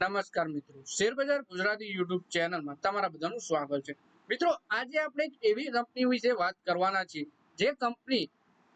નમસ્કાર મિત્રો. શેરબજાર ગુજરાતી યુટ્યુબ ચેનલમાં તમારા બધાનું સ્વાગત છે. મિત્રો, આજે આપણે એક એવી કંપની વિશે વાત કરવાના છીએ. જે કંપની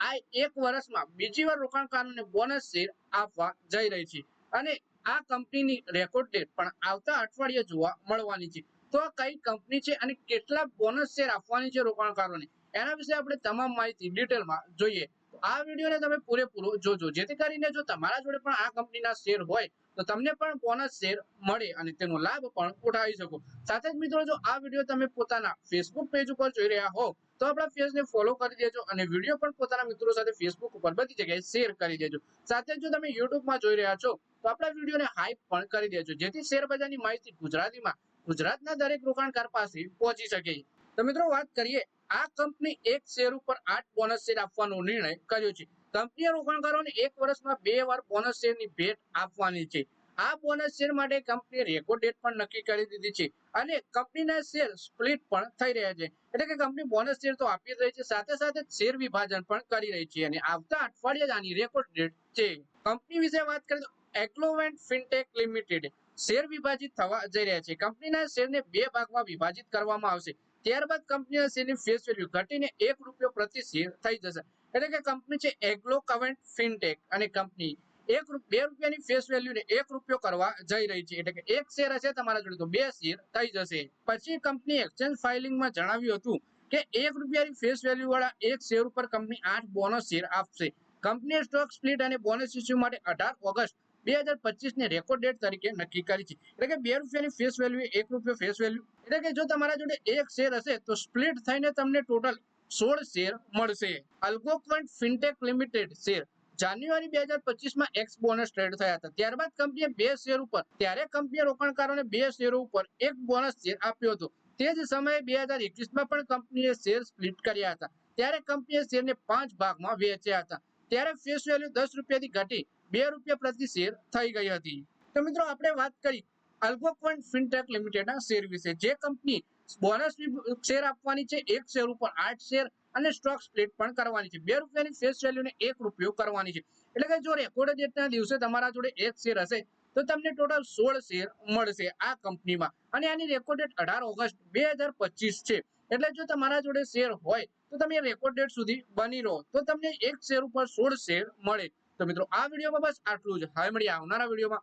આ એક વર્ષમાં બીજી વાર રોકાણકારોને બોનસ શેર આપવા જઈ રહી છે. અને આ કંપનીની રેકોર્ડ ડેટ પણ આવતા અઠવાડિયે જોવા મળવાની છે. તો આ કઈ કંપની છે અને કેટલા બોનસ શેર આપવાની છે રોકાણકારોને? એના વિશે આપણે તમામ માહિતી ડિટેલમાં જોઈએ. આ વિડીયોને તમે પૂરેપૂરો જોજો. જેથી કરીને જો તમારા જોડે પણ આ કંપનીના શેર હોય તો તમને પણ બોનસ શેર મળે અને તેનો લાભ પણ ઉઠાવી શકો. સાથે જ મિત્રો, જો આ વીડિયો તમે પોતાના ફેસબુક પેજ ઉપર જોઈ રહ્યા હો, તો આપણા પેજને ફોલો કરી દેજો અને વીડિયો પણ પોતાના મિત્રો સાથે ફેસબુક ઉપર બધી જગ્યાએ શેર કરી દેજો. સાથે જો તમે યુટ્યુબમાં જોઈ રહ્યા છો, તો આપણા વિડીયોને હાઈપ પણ કરી દેજો, જેથી શેર બજારની માહિતી ગુજરાતીમાં, ગુજરાતના દરેક રોકાણકાર પાસે પહોંચી શકે. તો મિત્રો, વાત કરીએ આ કંપની એક શેર ઉપર આઠ બોનસ શેર આપવાનો નિર્ણય કર્યો છે. કંપનીએ રોકાણકારોને એક વર્ષમાં બે વાર બોનસ શેરની ભેટ આપવાની છે. આ બોનસ શેર માટે કંપનીએ રેકોર્ડ ડેટ પણ નક્કી કરી દીધી છે અને કંપનીના શેર સ્પ્લિટ પણ થઈ રહ્યા છે. એટલે કે કંપની બોનસ શેર તો આપી રહી છે, સાથે સાથે શેર વિભાજન પણ કરી રહી છે અને આવતા અઠવાડિયે જ આની રેકોર્ડ ડેટ છે. કંપની વિશે વાત કરીએ તો એક્લોવેન્ટ ફિનટેક લિમિટેડ શેર વિભાજિત થવા જઈ રહ્યા છે. કંપનીના શેરને બે ભાગમાં વિભાજિત કરવામાં આવશે. ત્યારબાદ કંપનીના શેરની ફેસ વેલ્યુ ઘટીને એક રૂપિયો પ્રતિ શેર થઈ જશે. એટલે કે કંપની છે એગ્લો કવેન્ટ ફિનટેક અને કંપની એક બે રૂપિયાની ફેસ વેલ્યુને એક રૂપિયો કરવા જઈ રહી છે. એટલે કે એક શેર હશે તમારા જોડે તો બે શેર થઈ જશે. પછી કંપની એક્સચેન્જ ફાઇલિંગમાં જણાવ્યું હતું કે એક રૂપિયાની ફેસ વેલ્યુ વાળા એક શેર ઉપર કંપની આઠ બોનસ શેર આપશે. કંપનીએ સ્ટોક સ્પ્લિટ અને બોનસ ઇસ્યુ માટે અઢાર ઓગસ્ટ બે હજાર પચીસ ને રેકોર્ડ ડેટ તરીકે નક્કી કરી છે. એટલે કે બે રૂપિયાની ફેસ વેલ્યુ એક રૂપિયો ફેસ વેલ્યુ એટલે કે જો તમારા જોડે એક શેર હશે તો સ્પ્લિટ થઈને તમને ટોટલ સોળ શેર મળશે. અલ્ગોક્વન્ટ ફિનટેક લિમિટેડ શેર જાન્યુઆરી બે હજાર પચીસમાં એક્સ બોનસ ટ્રેડ થયા હતા. ત્યારબાદ કંપનીએ બે શેર ઉપર, ત્યારે કંપનીએ રોકાણકારોને બે શેરો ઉપર એક બોનસ શેર આપ્યો હતો. તે જ સમયે બે હજાર એકવીસમાં પણ કંપનીએ શેર સ્પ્લિટ કર્યા હતા. ત્યારે કંપનીએ શેરને પાંચ ભાગમાં વેચ્યા હતા. ત્યારે ફેસ વેલ્યુ દસ રૂપિયાથી ઘટી બે રૂપિયા પ્રતિ શેર થઈ ગઈ હતી. તો મિત્રો, આપણે વાત કરી અલ્ગોક્વન ફિનટેક લિમિટેડના શેર વિશે. જે કંપની બોનસ શેર આપવાની છે, એક શેર ઉપર આઠ શેર અને સ્ટોક સ્પ્લિટ પણ કરવાની છે. બે રૂપિયાની ફેસ વેલ્યુને એક રૂપિયો કરવાની છે. એટલે કે જો રેકોર્ડ ડેટના દિવસે તમારા જોડે એક શેર હશે, તો તમને ટોટલ સોળ શેર મળશે આ કંપનીમાં અને આની રેકોર્ડ ડેટ અઢાર ઓગસ્ટ બે છે. એટલે જો તમારા જોડે શેર હોય, તો તમે રેકોર્ડ ડેટ સુધી બની રહો, તો તમને એક શેર ઉપર સોળ શેર મળે. તો મિત્રો, આ વિડીયોમાં બસ આટલું જ. હવે મળીએ આવનારા વિડીયોમાં.